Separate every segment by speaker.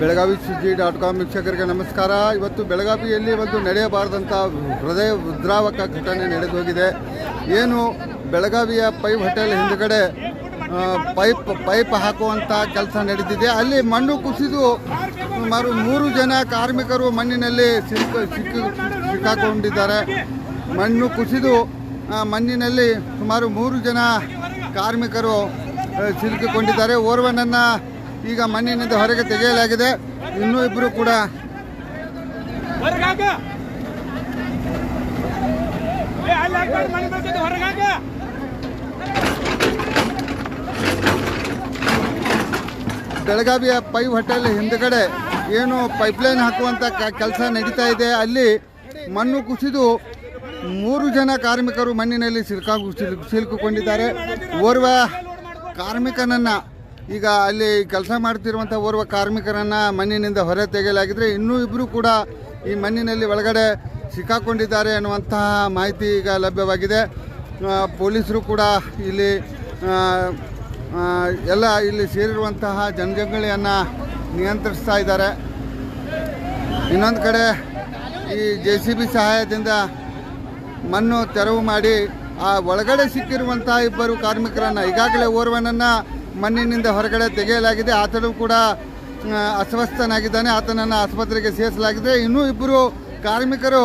Speaker 1: ಬೆಳಗಾವಿ ಸುದ್ದಿ dot com ವೀಕ್ಷಕರಿಗೆ ನಮಸ್ಕಾರ. ಇವತ್ತು ಬೆಳಗಾವಿಯಲ್ಲಿ ಒಂದು ನಡೆಯಬಾರದಂಥ ಹೃದಯ ಉದ್ರಾವಕ ಘಟನೆ ನಡೆದು ಹೋಗಿದೆ ಏನು ಬೆಳಗಾವಿಯ ಪೈಪ್ ಹೋಟೆಲ್ ಹಿಂದುಗಡೆ ಪೈಪ್ ಪೈಪ್ ಹಾಕುವಂಥ ಕೆಲಸ ನಡೆದಿದೆ. ಅಲ್ಲಿ ಮಣ್ಣು ಕುಸಿದು ಸುಮಾರು ಮೂರು ಜನ ಕಾರ್ಮಿಕರು ಮಣ್ಣಿನಲ್ಲಿ ಸಿಕ್ಕ, ಸಿಕ್ಕಿ, ಸಿಕ್ಕಾಕೊಂಡಿದ್ದಾರೆ. ಮಣ್ಣು ಕುಸಿದು ಮಣ್ಣಿನಲ್ಲಿ ಸುಮಾರು ಮೂರು ಜನ ಕಾರ್ಮಿಕರು ಸಿಲುಕಿಕೊಂಡಿದ್ದಾರೆ. ಓರ್ವನನ್ನು ಈಗ ಮಣ್ಣಿನಿಂದ ಹೊರಗೆ ತೆಗೆಯಲಾಗಿದೆ. ಇನ್ನೂ ಇಬ್ಬರು ಕೂಡ ಬೆಳಗಾವಿಯ ಪೈ ಹೋಟೆಲ್ ಹಿಂದ್ಗಡೆ ಏನು ಪೈಪ್ಲೈನ್ ಹಾಕುವಂಥ ಕೆಲಸ ನಡೀತಾ ಇದೆ. ಅಲ್ಲಿ ಮಣ್ಣು ಕುಸಿದು ಮೂರು ಜನ ಕಾರ್ಮಿಕರು ಮಣ್ಣಿನಲ್ಲಿ ಸಿಲುಕಾಗು ಸಿಲುಕು ಸಿಲುಕಿಕೊಂಡಿದ್ದಾರೆ. ಓರ್ವ ಕಾರ್ಮಿಕನನ್ನು ಈಗ ಅಲ್ಲಿ ಕೆಲಸ ಮಾಡ್ತಿರುವಂಥ ಓರ್ವ ಕಾರ್ಮಿಕರನ್ನು ಮಣ್ಣಿನಿಂದ ಹೊರ ತೆಗೆಯಲಾಗಿದ್ದರೆ ಇನ್ನೂ ಇಬ್ಬರು ಕೂಡ ಈ ಮಣ್ಣಿನಲ್ಲಿ ಒಳಗಡೆ ಸಿಕ್ಕಾಕೊಂಡಿದ್ದಾರೆ ಅನ್ನುವಂತಹ ಮಾಹಿತಿ ಈಗ ಲಭ್ಯವಾಗಿದೆ. ಪೊಲೀಸರು ಕೂಡ ಇಲ್ಲಿ ಎಲ್ಲ ಇಲ್ಲಿ ಸೇರಿರುವಂತಹ ಜನಜಂಗಳಿಯನ್ನು ನಿಯಂತ್ರಿಸ್ತಾ ಇದ್ದಾರೆ. ಇನ್ನೊಂದು ಕಡೆ ಈ ಜೆ ಸಿ ಬಿ ಸಹಾಯದಿಂದ ಮಣ್ಣು ತೆರವು ಮಾಡಿ ಆ ಒಳಗಡೆ ಸಿಕ್ಕಿರುವಂತಹ ಇಬ್ಬರು ಕಾರ್ಮಿಕರನ್ನು ಈಗಾಗಲೇ ಓರ್ವನನ್ನು ಮಣ್ಣಿನಿಂದ ಹೊರಗಡೆ ತೆಗೆಯಲಾಗಿದೆ. ಆತನು ಕೂಡ ಅಸ್ವಸ್ಥನಾಗಿದ್ದಾನೆ. ಆತನನ್ನು ಆಸ್ಪತ್ರೆಗೆ ಸೇರಿಸಲಾಗಿದೆ. ಇನ್ನೂ ಇಬ್ಬರು ಕಾರ್ಮಿಕರು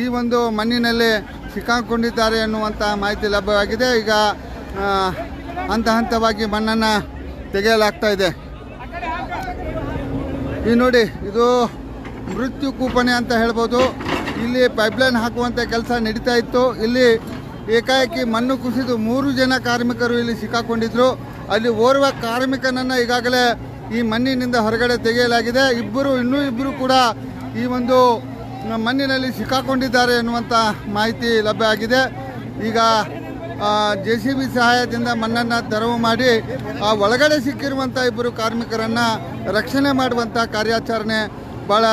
Speaker 1: ಈ ಒಂದು ಮಣ್ಣಿನಲ್ಲಿ ಸಿಕ್ಕಾಕೊಂಡಿದ್ದಾರೆ ಎನ್ನುವಂಥ ಮಾಹಿತಿ ಲಭ್ಯವಾಗಿದೆ. ಈಗ ಹಂತ ಹಂತವಾಗಿ ಮಣ್ಣನ್ನು ತೆಗೆಯಲಾಗ್ತಾ ಇದೆ. ಈ ನೋಡಿ, ಇದು ಮೃತ್ಯು ಕೂಪನೆ ಅಂತ ಹೇಳ್ಬೋದು. ಇಲ್ಲಿ ಪೈಪ್ಲೈನ್ ಹಾಕುವಂಥ ಕೆಲಸ ನಡೀತಾ ಇತ್ತು. ಇಲ್ಲಿ ಏಕಾಏಕಿ ಮಣ್ಣು ಕುಸಿದು ಮೂರು ಜನ ಕಾರ್ಮಿಕರು ಇಲ್ಲಿ ಸಿಕ್ಕಾಕೊಂಡಿದ್ರು. ಅಲ್ಲಿ ಓರ್ವ ಕಾರ್ಮಿಕನನ್ನು ಈಗಾಗಲೇ ಈ ಮಣ್ಣಿನಿಂದ ಹೊರಗಡೆ ತೆಗೆಯಲಾಗಿದೆ. ಇಬ್ಬರು, ಇನ್ನೂ ಇಬ್ಬರು ಕೂಡ ಈ ಒಂದು ಮಣ್ಣಿನಲ್ಲಿ ಸಿಕ್ಕಾಕೊಂಡಿದ್ದಾರೆ ಎನ್ನುವಂಥ ಮಾಹಿತಿ ಲಭ್ಯ ಆಗಿದೆ. ಈಗ ಜೆ ಸಿ ಬಿ ಸಹಾಯದಿಂದ ಮಣ್ಣನ್ನು ತೆರವು ಮಾಡಿ, ಆ, ಒಳಗಡೆ ಸಿಕ್ಕಿರುವಂಥ ಇಬ್ಬರು ಕಾರ್ಮಿಕರನ್ನು ರಕ್ಷಣೆ ಮಾಡುವಂಥ ಕಾರ್ಯಾಚರಣೆ ಭಾಳ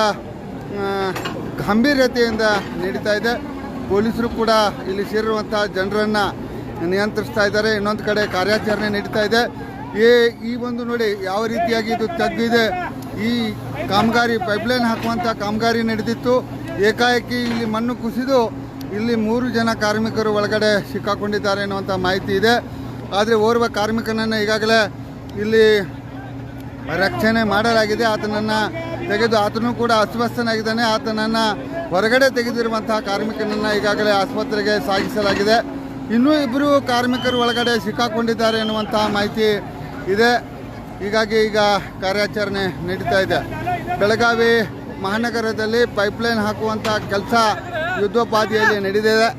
Speaker 1: ಗಂಭೀರತೆಯಿಂದ ನಡೀತಾ ಇದೆ. ಪೊಲೀಸರು ಕೂಡ ಇಲ್ಲಿ ಸೇರಿರುವಂಥ ಜನರನ್ನು ನಿಯಂತ್ರಿಸ್ತಾ ಇದ್ದಾರೆ. ಇನ್ನೊಂದು ಕಡೆ ಕಾರ್ಯಾಚರಣೆ ನಡೀತಾ ಇದೆ. ಈ ಈ ಒಂದು ನೋಡಿ ಯಾವ ರೀತಿಯಾಗಿ ಇದು ತಗ್ಗಿದೆ ಈ ಕಾಮಗಾರಿ ಪೈಪ್ಲೈನ್ ಹಾಕುವಂಥ ಕಾಮಗಾರಿ ನಡೆದಿತ್ತು. ಏಕಾಏಕಿ ಇಲ್ಲಿ ಮಣ್ಣು ಕುಸಿದು ಇಲ್ಲಿ ಮೂರು ಜನ ಕಾರ್ಮಿಕರು ಒಳಗಡೆ ಸಿಕ್ಕಾಕೊಂಡಿದ್ದಾರೆ ಅನ್ನುವಂಥ ಮಾಹಿತಿ ಇದೆ. ಆದರೆ ಓರ್ವ ಕಾರ್ಮಿಕನನ್ನು ಈಗಾಗಲೇ ಇಲ್ಲಿ ರಕ್ಷಣೆ ಮಾಡಲಾಗಿದೆ. ಆತನನ್ನು ತೆಗೆದು ಆತನೂ ಕೂಡ ಅಸ್ವಸ್ಥನಾಗಿದ್ದಾನೆ. ಆತನನ್ನು ಹೊರಗಡೆ ತೆಗೆದಿರುವಂತಹ ಕಾರ್ಮಿಕನನ್ನು ಈಗಾಗಲೇ ಆಸ್ಪತ್ರೆಗೆ ಸಾಗಿಸಲಾಗಿದೆ. ಇನ್ನೂ ಇಬ್ಬರು ಕಾರ್ಮಿಕರು ಒಳಗಡೆ ಸಿಕ್ಕಾಕೊಂಡಿದ್ದಾರೆ ಎನ್ನುವಂತಹ ಮಾಹಿತಿ ಇದೆ. ಹೀಗಾಗಿ ಈಗ ಕಾರ್ಯಾಚರಣೆ ನಡೀತಾ ಇದೆ. ಬೆಳಗಾವಿ ಮಹಾನಗರದಲ್ಲಿ ಪೈಪ್ಲೈನ್ ಹಾಕುವಂಥ ಕೆಲಸ ಯುದ್ಧೋಪಾದಿಯಲ್ಲಿ ನಡೆದಿದೆ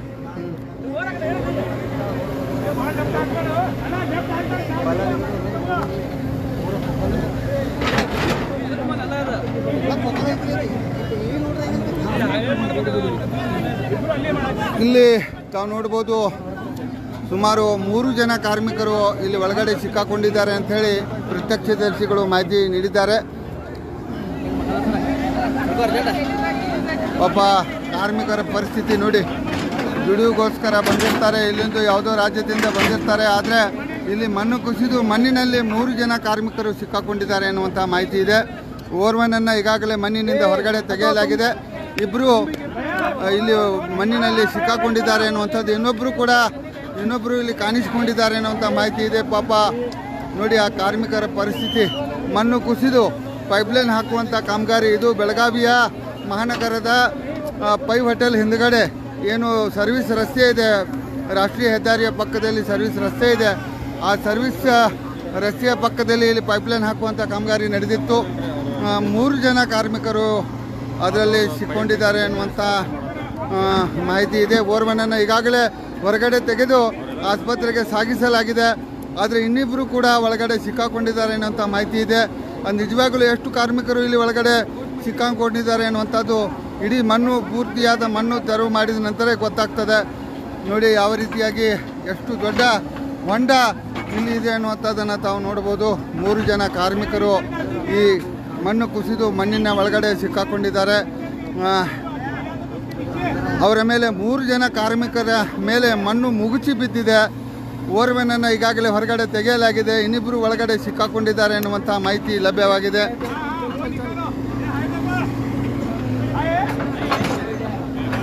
Speaker 1: ಇಲ್ಲಿ ತಾವು ನೋಡ್ಬೋದು ಸುಮಾರು ಮೂರು ಜನ ಕಾರ್ಮಿಕರು ಇಲ್ಲಿ ಒಳಗಡೆ ಸಿಕ್ಕಾಕೊಂಡಿದ್ದಾರೆ ಅಂತ ಹೇಳಿ ಪ್ರತ್ಯಕ್ಷದರ್ಶಿಗಳು ಮಾಹಿತಿ ನೀಡಿದ್ದಾರೆ. ಒಬ್ಬ ಕಾರ್ಮಿಕರ ಪರಿಸ್ಥಿತಿ ನೋಡಿ ದುಡಿಯೋಗೋಸ್ಕರ ಬಂದಿರ್ತಾರೆ, ಇಲ್ಲಿಂದ ಯಾವುದೋ ರಾಜ್ಯದಿಂದ ಬಂದಿರ್ತಾರೆ, ಆದರೆ ಇಲ್ಲಿ ಮಣ್ಣು ಕುಸಿದು ಮಣ್ಣಿನಲ್ಲಿ ಮೂರು ಜನ ಕಾರ್ಮಿಕರು ಸಿಕ್ಕಾಕೊಂಡಿದ್ದಾರೆ ಎನ್ನುವಂಥ ಮಾಹಿತಿ ಇದೆ. ಓರ್ವನನ್ನು ಈಗಾಗಲೇ ಮಣ್ಣಿನಿಂದ ಹೊರಗಡೆ ತೆಗೆಯಲಾಗಿದೆ. ಇಬ್ಬರು ಇಲ್ಲಿ ಮಣ್ಣಿನಲ್ಲಿ ಸಿಕ್ಕಾಕೊಂಡಿದ್ದಾರೆ ಅನ್ನುವಂಥದ್ದು ಇನ್ನೊಬ್ಬರು ಕೂಡ ಇನ್ನೊಬ್ಬರು ಇಲ್ಲಿ ಕಾಣಿಸಿಕೊಂಡಿದ್ದಾರೆ ಅನ್ನುವಂಥ ಮಾಹಿತಿ ಇದೆ. ಪಾಪ ನೋಡಿ ಆ ಕಾರ್ಮಿಕರ ಪರಿಸ್ಥಿತಿ. ಮಣ್ಣು ಕುಸಿದು ಪೈಪ್ಲೈನ್ ಹಾಕುವಂಥ ಕಾಮಗಾರಿ ಇದು. ಬೆಳಗಾವಿಯ ಮಹಾನಗರದ ಪೈ ಹೋಟೆಲ್ ಹಿಂದ್ಗಡೆ ಏನು ಸರ್ವಿಸ್ ರಸ್ತೆ ಇದೆ. ರಾಷ್ಟ್ರೀಯ ಹೆದ್ದಾರಿಯ ಪಕ್ಕದಲ್ಲಿ ಸರ್ವಿಸ್ ರಸ್ತೆ ಇದೆ. ಆ ಸರ್ವಿಸ್ ರಸ್ತೆಯ ಪಕ್ಕದಲ್ಲಿ ಇಲ್ಲಿ ಪೈಪ್ಲೈನ್ ಹಾಕುವಂಥ ಕಾಮಗಾರಿ ನಡೆದಿತ್ತು. ಮೂರು ಜನ ಕಾರ್ಮಿಕರು ಅದರಲ್ಲಿ ಸಿಕ್ಕೊಂಡಿದ್ದಾರೆ ಅನ್ನುವಂಥ ಮಾಹಿತಿ ಇದೆ. ಓರ್ವನನ್ನು ಈಗಾಗಲೇ ಹೊರಗಡೆ ತೆಗೆದು ಆಸ್ಪತ್ರೆಗೆ ಸಾಗಿಸಲಾಗಿದೆ. ಆದರೆ ಇನ್ನಿಬ್ಬರು ಕೂಡ ಒಳಗಡೆ ಸಿಕ್ಕಾಕೊಂಡಿದ್ದಾರೆ ಅನ್ನೋಂಥ ಮಾಹಿತಿ ಇದೆ. ನಿಜವಾಗಲೂ ಎಷ್ಟು ಕಾರ್ಮಿಕರು ಇಲ್ಲಿ ಒಳಗಡೆ ಸಿಕ್ಕಾಕೊಂಡಿದ್ದಾರೆ ಅನ್ನುವಂಥದ್ದು ಇಡೀ ಮಣ್ಣು ಪೂರ್ತಿಯಾದ ಮಣ್ಣು ತೆರವು ಮಾಡಿದ ನಂತರ ಗೊತ್ತಾಗ್ತದೆ. ನೋಡಿ, ಯಾವ ರೀತಿಯಾಗಿ ಎಷ್ಟು ದೊಡ್ಡ ಹೊಂಡ ಇಲ್ಲಿದೆ ಅನ್ನುವಂಥದ್ದನ್ನು ತಾವು ನೋಡ್ಬೋದು. ಮೂರು ಜನ ಕಾರ್ಮಿಕರು ಈ ಮಣ್ಣು ಕುಸಿದು ಮಣ್ಣಿನ ಒಳಗಡೆ ಸಿಕ್ಕಾಕೊಂಡಿದ್ದಾರೆ. ಅವರ ಮೇಲೆ ಮೂರು ಜನ ಕಾರ್ಮಿಕರ ಮೇಲೆ ಮಣ್ಣು ಮುಗುಚಿ ಬಿದ್ದಿದೆ. ಓರ್ವನನ್ನು ಈಗಾಗಲೇ ಹೊರಗಡೆ ತೆಗೆಯಲಾಗಿದೆ. ಇನ್ನಿಬ್ಬರು ಒಳಗಡೆ ಸಿಕ್ಕಾಕೊಂಡಿದ್ದಾರೆ ಎನ್ನುವಂಥ ಮಾಹಿತಿ ಲಭ್ಯವಾಗಿದೆ.